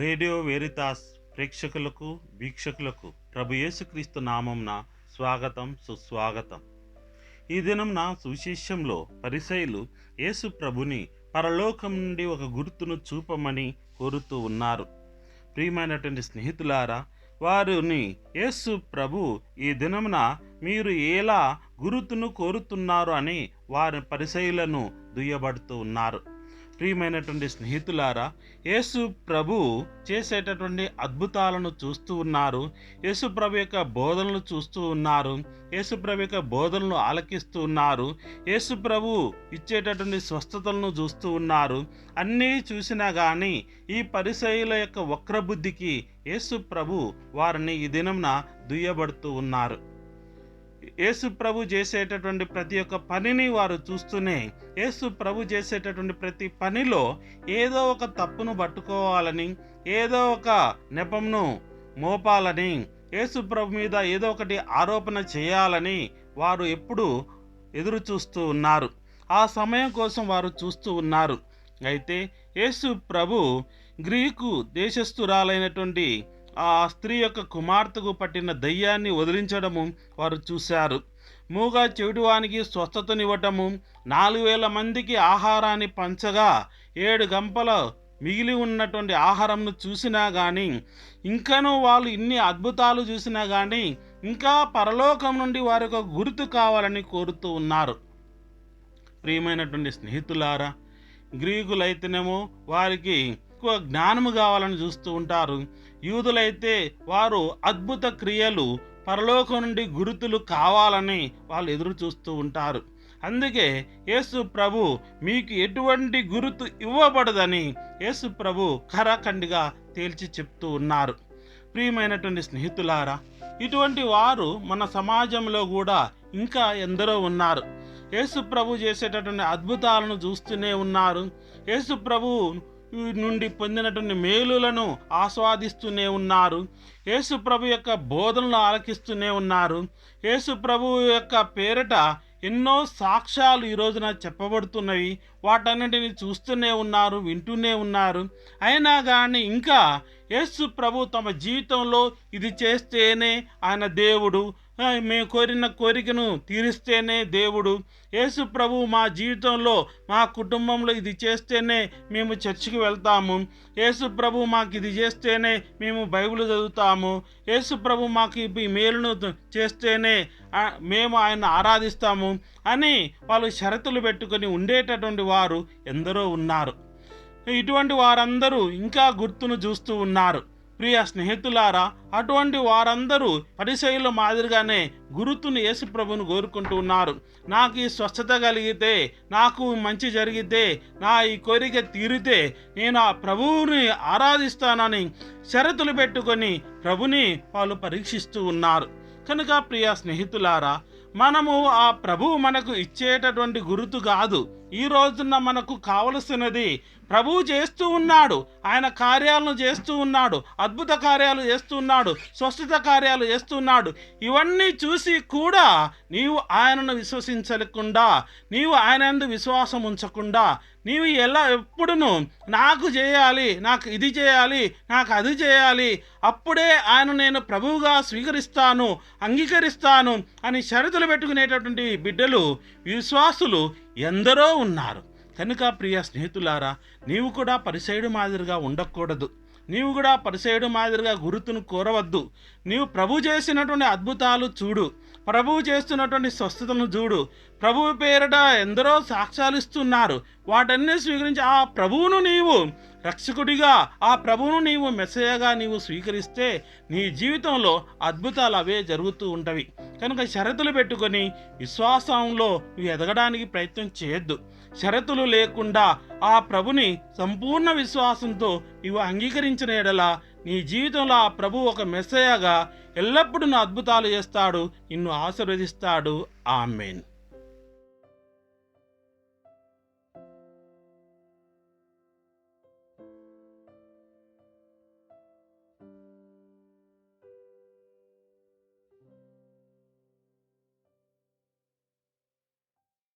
Radio వేరితాస్ ప్రేక్షకులకు వీక్షకులకు ప్రభు యేసుక్రీస్తు నామంన స్వాగతం సుస్వాగతం. ఈ దినంన సువిశేషంలో పరిసైలు యేసు ప్రభుని పరలోకం నుండి ఒక గుర్తును చూపమని కోరుతూ ఉన్నారు. ప్రియమైనటువంటి స్నేహితులారా వారిని యేసు ప్రభు ఈ దినమున మీరు ఎలా గురుతును కోరుతున్నారు అని వారి పరిశైలను దుయ్యబడుతూ ఉన్నారు. ప్రియమైనటువంటి స్నేహితులారా యేసు ప్రభు చేసేటటువంటి అద్భుతాలను చూస్తూ ఉన్నారు. యేసు ప్రభు యొక్క బోధనలు చూస్తూ ఉన్నారు. యేసు ప్రభు యొక్క బోధనలు ఆలకిస్తూ ఉన్నారు. యేసు ప్రభు ఇచ్చేటటువంటి స్వస్థతలను చూస్తూ ఉన్నారు. అన్నీ చూసినా కానీ ఈ పరిసయుల యొక్క వక్రబుద్ధికి యేసు ప్రభు వారిని ఈ దినంన దుయ్యబడుతూ ఉన్నారు. యేసు ప్రభు చేసేటటువంటి ప్రతి ఒక్క పనిని వారు చూస్తూనే యేసు ప్రభు చేసేటటువంటి ప్రతి పనిలో ఏదో ఒక తప్పును పట్టుకోవాలని ఏదో ఒక నెపంను మోపాలని యేసు ప్రభు మీద ఏదో ఒకటి ఆరోపణ చేయాలని వారు ఎప్పుడు ఎదురు చూస్తూ ఉన్నారు. ఆ సమయం కోసం వారు చూస్తూ ఉన్నారు. అయితే యేసు ప్రభు గ్రీకు దేశస్థురాలైనటువంటి ఆ స్త్రీ యొక్క కుమార్తెకు పట్టిన దయ్యాన్ని వదిలించడము వారు చూశారు. మూగా చెవిటివానికి స్వస్థతనివ్వటము నాలుగు వేల మందికి ఆహారాన్ని పంచగా ఏడు గంపల మిగిలి ఉన్నటువంటి ఆహారంను చూసినా కానీ ఇంకనూ వాళ్ళు ఇన్ని అద్భుతాలు చూసినా కానీ ఇంకా పరలోకం నుండి వారి ఒక గుర్తు కావాలని కోరుతూ ఉన్నారు. ప్రియమైనటువంటి స్నేహితులారా గ్రీకులైతేనేమో వారికి ఎక్కువ జ్ఞానము కావాలని చూస్తూ ఉంటారు. యూదులైతే వారు అద్భుత క్రియలు పరలోకం నుండి గురుతులు కావాలని వాళ్ళు ఎదురు చూస్తూ ఉంటారు. అందుకే యేసు ప్రభు మీకు ఎటువంటి గురుతు ఇవ్వబడదని యేసు ప్రభు ఖరాఖండిగా తేల్చి చెప్తూ ఉన్నారు. ప్రియమైనటువంటి స్నేహితులారా ఇటువంటి వారు మన సమాజంలో కూడా ఇంకా ఎందరో ఉన్నారు. యేసు ప్రభు చేసేటటువంటి అద్భుతాలను చూస్తూనే ఉన్నారు. యేసు ప్రభు నుండి పొందినటువంటి మేలులను ఆస్వాదిస్తూనే ఉన్నారు. యేసు ప్రభు యొక్క బోధనలు ఆలకిస్తూనే ఉన్నారు. యేసు ప్రభు యొక్క పేరిట ఎన్నో సాక్ష్యాలు ఈ రోజున చెప్పబడుతున్నవి. వాటన్నిటిని చూస్తూనే ఉన్నారు వింటూనే ఉన్నారు. అయినా కానీ ఇంకా యేసు ప్రభు తమ జీవితంలో ఇది చేస్తేనే ఆయన దేవుడు. మేము కోరిన కోరికను తీరిస్తేనే దేవుడు. యేసు ప్రభు మా జీవితంలో మా కుటుంబంలో ఇది చేస్తేనే మేము చర్చికి వెళ్తాము. యేసు ప్రభు మాకు ఇది చేస్తేనే మేము బైబిల్ చదువుతాము. యేసు ప్రభు మాకు ఈ మేలును చేస్తేనే మేము ఆయన ఆరాధిస్తాము అని వాళ్ళు షరతులు పెట్టుకొని ఉండేటటువంటి వారు ఎందరో ఉన్నారు. ఇటువంటి వారందరూ ఇంకా గుర్తును చూస్తూ ఉన్నారు. ప్రియ స్నేహితులారా అటువంటి వారందరూ పరిశైల మాదిరిగానే గురుతును యేసుప్రభుని కోరుకుంటూ ఉన్నారు. నాకు ఈ స్వస్థత కలిగితే నాకు మంచి జరిగితే నా ఈ కోరిక తీరితే నేను ఆ ప్రభువుని ఆరాధిస్తానని షరతులు పెట్టుకొని ప్రభుని వాళ్ళు పరీక్షిస్తూ ఉన్నారు. కనుక ప్రియ స్నేహితులారా మనము ఆ ప్రభువు మనకు ఇచ్చేటటువంటి గురుతు కాదు. ఈ రోజున మనకు కావలసినది ప్రభువు చేస్తూ ఉన్నాడు. ఆయన కార్యాలను చేస్తూ ఉన్నాడు. అద్భుత కార్యాలు చేస్తూ ఉన్నాడు. స్వస్థత కార్యాలు చేస్తున్నాడు ఇవన్నీ చూసి కూడా నీవు ఆయనను విశ్వసించకుండా నీవు ఆయన ఎందు విశ్వాసం ఉంచకుండా నీవు ఎలా ఎప్పుడును నాకు చేయాలి నాకు ఇది చేయాలి నాకు అది చేయాలి అప్పుడే ఆయన నేను ప్రభువుగా స్వీకరిస్తాను అంగీకరిస్తాను అని షరతులు పెట్టుకునేటటువంటి బిడ్డలు విశ్వాసులు ఎందరో ఉన్నారు. కనుక ప్రియ స్నేహితులారా నీవు కూడా పరిసయుడు మాదిరిగా ఉండకూడదు. నీవు కూడా పరిసయుడు మాదిరిగా గురుతును కోరవద్దు. నీవు ప్రభు చేసినటువంటి అద్భుతాలు చూడు. ప్రభువు చేస్తున్నటువంటి స్వస్థతను చూడు. ప్రభువు పేరిట ఎందరో సాక్ష్యాలు ఇస్తున్నారు. వాటన్నీ స్వీకరించి ఆ ప్రభువును నీవు రక్షకుడిగా ఆ ప్రభువును నీవు మెసయగా నీవు స్వీకరిస్తే నీ జీవితంలో అద్భుతాలు అవే జరుగుతూ ఉంటవి. కనుక షరతులు పెట్టుకొని విశ్వాసంలో నువ్వు ఎదగడానికి ప్రయత్నం చేయొద్దు. షరతులు లేకుండా ఆ ప్రభుని సంపూర్ణ విశ్వాసంతో నీవు అంగీకరించిన ఎడలా నీ జీవితంలో ఆ ప్రభు ఒక మెస్సయగా ఎల్లప్పుడూ నా అద్భుతాలు చేస్తాడు నిన్ను ఆశీర్వదిస్తాడు. ఆమెన్.